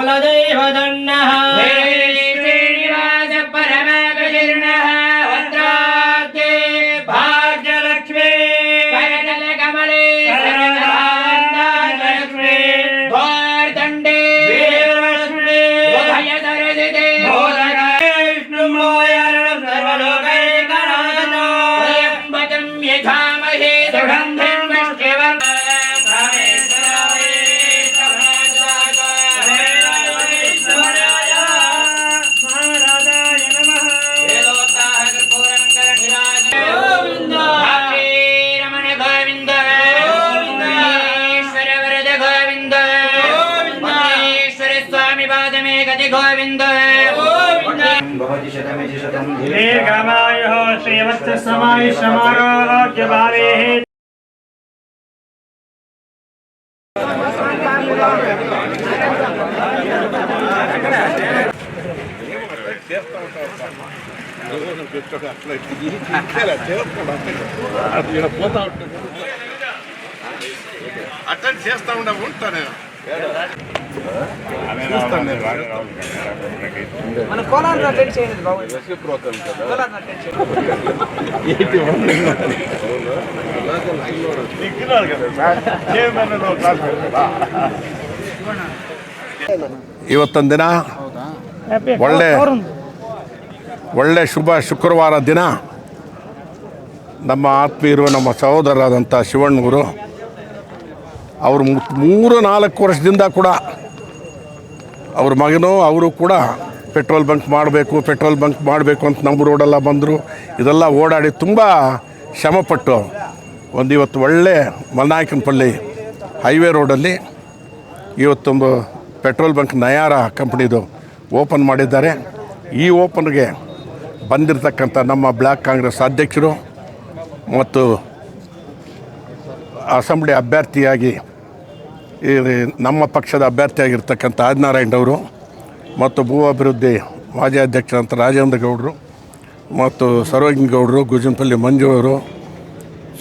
Srinivas दीर्घमायुः श्रीवत्समायुषमारोग्यभावेः attend చేస్తా ఉండ ఉంటాను మన కోలార్ అటెండ్ చేయండి బాబు కోలార్ అటెండ్ చేయండి ಇವತ್ತೊಂದು ದಿನ ಒಳ್ಳೆ ಒಳ್ಳೆ ಶುಭ ಶುಕ್ರವಾರ ದಿನ ನಮ್ಮ ಆತ್ಮೀಯರು ನಮ್ಮ ಸಹೋದರರಾದಂಥ ಶಿವಣ್ಣವರು ಅವರು ಮು- ಮೂರು ನಾಲ್ಕು ವರ್ಷದಿಂದ ಕೂಡ ಅವ್ರ ಮಗನೂ ಅವರು ಕೂಡ ಪೆಟ್ರೋಲ್ ಬಂಕ್ ಮಾಡಬೇಕು, ಪೆಟ್ರೋಲ್ ಬಂಕ್ ಮಾಡಬೇಕು ಅಂತ ನಮ್ಮ ರೋಡೆಲ್ಲ ಬಂದರು. ಇದೆಲ್ಲ ಓಡಾಡಿ ತುಂಬ ಶ್ರಮಪಟ್ಟು ಒಂದು ಇವತ್ತು ಒಳ್ಳೆ ಮಲ್ನಾಯಕನಪಳ್ಳಿ ಹೈವೇ ರೋಡಲ್ಲಿ ಇವತ್ತೊಂದು ಪೆಟ್ರೋಲ್ ಬಂಕ್ ನಯಾರ ಕಂಪ್ನಿದು ಓಪನ್ ಮಾಡಿದ್ದಾರೆ. ಈ ಓಪನ್ಗೆ ಬಂದಿರತಕ್ಕಂಥ ನಮ್ಮ ಬ್ಲ್ಯಾಕ್ ಕಾಂಗ್ರೆಸ್ ಅಧ್ಯಕ್ಷರು ಮತ್ತು ಅಸೆಂಬ್ಲಿ ಅಭ್ಯರ್ಥಿಯಾಗಿ ಈ ನಮ್ಮ ಪಕ್ಷದ ಅಭ್ಯರ್ಥಿಯಾಗಿರ್ತಕ್ಕಂಥ ಆದಿನಾರಾಯಣವರು ಮತ್ತು ಭೂ ಅಭಿವೃದ್ಧಿ ಮಾಜಿ ಅಧ್ಯಕ್ಷರಂತ ರಾಜೇಂದ್ರ ಗೌಡರು ಮತ್ತು ಸರ್ವಜ್ಞ ಗೌಡರು ಗುಜಂಪಲ್ಲಿ ಮಂಜು ಅವರು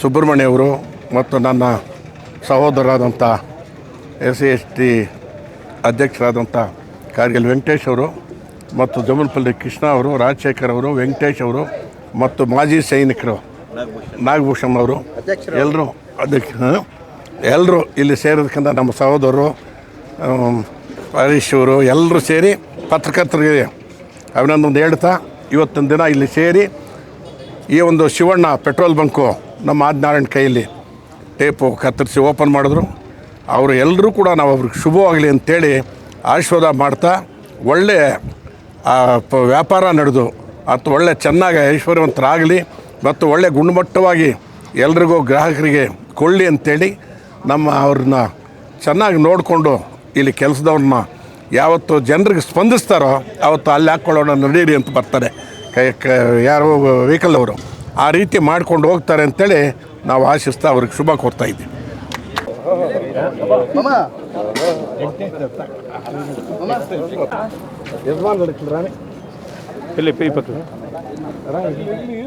ಸುಬ್ರಹ್ಮಣ್ಯವರು ಮತ್ತು ನನ್ನ ಸಹೋದರರಾದಂಥ ಎಸ್ ಸಿ ಎಸ್ ಟಿ ಅಧ್ಯಕ್ಷರಾದಂಥ ಕಾರ್ಗಿಲ್ ವೆಂಕಟೇಶ್ ಅವರು ಮತ್ತು ಜಮಲ್ಪಲ್ಲಿ ಕೃಷ್ಣ ಅವರು ರಾಜಶೇಖರ್ ಅವರು ವೆಂಕಟೇಶ್ ಅವರು ಮತ್ತು ಮಾಜಿ ಸೈನಿಕರು ನಾಗಭೂಷಣ್ ಅವರು. ಎಲ್ಲರೂ ಅದಕ್ಕೆ ಎಲ್ಲರೂ ಇಲ್ಲಿ ಸೇರೋದಕ್ಕಿಂತ ನಮ್ಮ ಸಹೋದರರು ಅವರು ಎಲ್ಲರೂ ಸೇರಿ ಪತ್ರಕರ್ತರಿಗೆ ಅಭಿನಂದನೆ ಹೇಳ್ತಾ ಇವತ್ತಿನ ದಿನ ಇಲ್ಲಿ ಸೇರಿ ಈ ಒಂದು ಶಿವಣ್ಣ ಪೆಟ್ರೋಲ್ ಬಂಕು ನಮ್ಮ ಆದಿನಾರಾಯಣ ಕೈಯಲ್ಲಿ ಟೇಪು ಕತ್ತರಿಸಿ ಓಪನ್ ಮಾಡಿದ್ರು. ಅವರು ಎಲ್ಲರೂ ಕೂಡ ನಾವು ಅವ್ರಿಗೆ ಶುಭವಾಗಲಿ ಅಂತೇಳಿ ಆಶೀರ್ವಾದ ಮಾಡ್ತಾ ಒಳ್ಳೆ ವ್ಯಾಪಾರ ನಡೆದು ಮತ್ತು ಒಳ್ಳೆ ಚೆನ್ನಾಗಿ ಐಶ್ವರ್ಯವಂತರಾಗಲಿ ಮತ್ತು ಒಳ್ಳೆ ಗುಣಮಟ್ಟವಾಗಿ ಎಲ್ರಿಗೂ ಗ್ರಾಹಕರಿಗೆ ಕೊಳ್ಳಿ ಅಂತೇಳಿ ನಮ್ಮ ಅವ್ರನ್ನ ಚೆನ್ನಾಗಿ ನೋಡಿಕೊಂಡು ಇಲ್ಲಿ ಕೆಲಸದವ್ರನ್ನ ಯಾವತ್ತು ಜನರಿಗೆ ಸ್ಪಂದಿಸ್ತಾರೋ ಅವತ್ತು ಅಲ್ಲಿ ಹಾಕ್ಕೊಳ್ಳೋಣ ನಡೀರಿ ಅಂತ ಬರ್ತಾರೆ. ಕೈ ಕ ಯಾರೋ ವೆಹಿಕಲ್ ಅವರು. ಆ ರೀತಿ ಮಾಡ್ಕೊಂಡು ಹೋಗ್ತಾರೆ ಅಂತೇಳಿ ನಾವು ಆಶಿಸ್ತಾ ಅವ್ರಿಗೆ ಶುಭ ಕೋರ್ತಾ ಇದ್ದೀವಿ.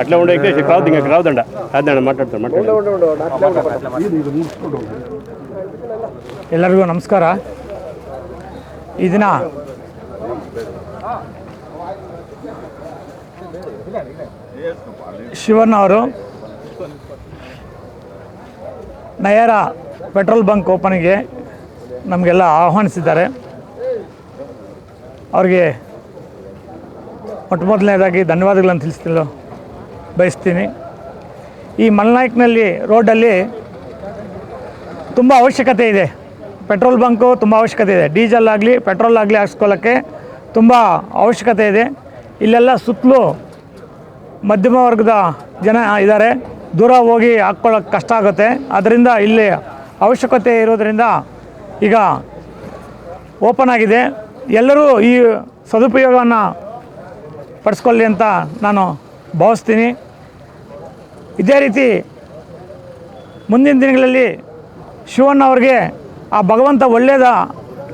అట్లా ఉండే ఎక్కేసి క్రావుద్ ఇంకా క్రావుదండ అదండ మాట్లాడతాను మాట్లాడతాను ಎಲ್ಲರಿಗೂ ನಮಸ್ಕಾರ ಈ ದಿನ ಶಿವಣ್ಣ ಅವರು ನಯರ ಪೆಟ್ರೋಲ್ ಬಂಕ್ ಓಪನಿಗೆ ನಮಗೆಲ್ಲ ಆಹ್ವಾನಿಸಿದ್ದಾರೆ ಅವ್ರಿಗೆ ಮೊಟ್ಟ ಮೊದಲನೇದಾಗಿ ಧನ್ಯವಾದಗಳನ್ನು ತಿಳಿಸ್ತಿಲ್ಲ ಬಯಸ್ತೀನಿ. ಈ ಮಲ್ನಾಯ್ಕ್ನಲ್ಲಿ ರೋಡಲ್ಲಿ ತುಂಬ ಅವಶ್ಯಕತೆ ಇದೆ. ಪೆಟ್ರೋಲ್ ಬಂಕು ತುಂಬ ಅವಶ್ಯಕತೆ ಇದೆ. ಡೀಸೆಲ್ ಆಗಲಿ, ಪೆಟ್ರೋಲ್ ಆಗಲಿ ಹಾಕ್ಸ್ಕೊಳ್ಳೋಕ್ಕೆ ತುಂಬ ಅವಶ್ಯಕತೆ ಇದೆ. ಇಲ್ಲೆಲ್ಲ ಸುತ್ತಲೂ ಮಧ್ಯಮ ವರ್ಗದ ಜನ ಇದ್ದಾರೆ. ದೂರ ಹೋಗಿ ಹಾಕ್ಕೊಳ್ಳೋಕೆ ಕಷ್ಟ ಆಗುತ್ತೆ. ಅದರಿಂದ ಇಲ್ಲಿ ಅವಶ್ಯಕತೆ ಇರೋದರಿಂದ ಈಗ ಓಪನ್ ಆಗಿದೆ. ಎಲ್ಲರೂ ಈ ಸದುಪಯೋಗವನ್ನು ಪಡಿಸ್ಕೊಳ್ಳಿ ಅಂತ ನಾನು ಭಾವಿಸ್ತೀನಿ. ಇದೇ ರೀತಿ ಮುಂದಿನ ದಿನಗಳಲ್ಲಿ ಶಿವಣ್ಣ ಅವ್ರಿಗೆ ಆ ಭಗವಂತ ಒಳ್ಳೆಯದ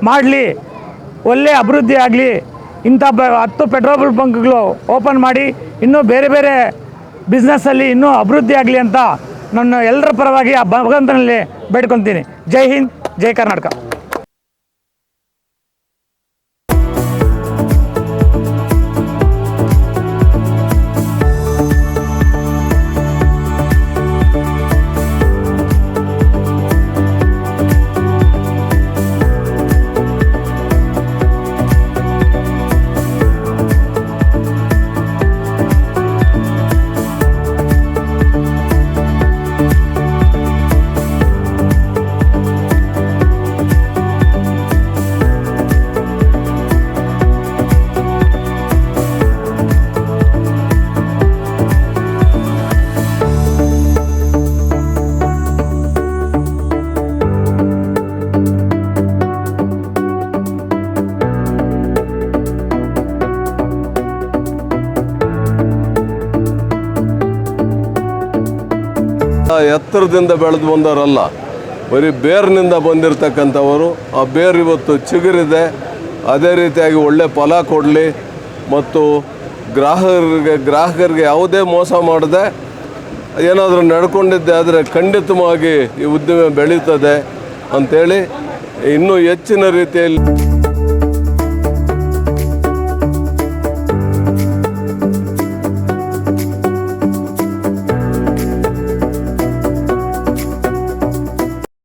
ಮಾಡಲಿ ಒಳ್ಳೆಯ ಅಭಿವೃದ್ಧಿ ಆಗಲಿ, ಇಂಥ ಬ ಹತ್ತು ಪೆಟ್ರೋಲ್ ಬಂಕ್ಗಳು ಓಪನ್ ಮಾಡಿ, ಇನ್ನೂ ಬೇರೆ ಬೇರೆ ಬಿಸ್ನೆಸ್ಸಲ್ಲಿ ಇನ್ನೂ ಅಭಿವೃದ್ಧಿ ಆಗಲಿ ಅಂತ ನನ್ನ ಎಲ್ಲರ ಪರವಾಗಿ ಆ ಭಗವಂತನಲ್ಲಿ ಬೇಡ್ಕೊತೀನಿ ಜೈ ಹಿಂದ್, ಜೈ ಕರ್ನಾಟಕ. ಎತ್ತರದಿಂದ ಬೆಳೆದು ಬಂದವರಲ್ಲ, ಬರೀ ಬೇರ್ನಿಂದ ಬಂದಿರತಕ್ಕಂಥವರು, ಆ ಬೇರು ಇವತ್ತು ಚಿಗುರಿದೆ. ಅದೇ ರೀತಿಯಾಗಿ ಒಳ್ಳೆ ಫಲ ಕೊಡಲಿ. ಮತ್ತು ಗ್ರಾಹಕರಿಗೆ ಗ್ರಾಹಕರಿಗೆ ಯಾವುದೇ ಮೋಸ ಮಾಡದೆ ಏನಾದರೂ ನಡ್ಕೊಂಡಿದ್ದೆ ಆದರೆ ಖಂಡಿತವಾಗಿ ಈ ಉದ್ದಿಮೆ ಬೆಳೀತದೆ ಅಂಥೇಳಿ ಇನ್ನೂ ಹೆಚ್ಚಿನ ರೀತಿಯಲ್ಲಿ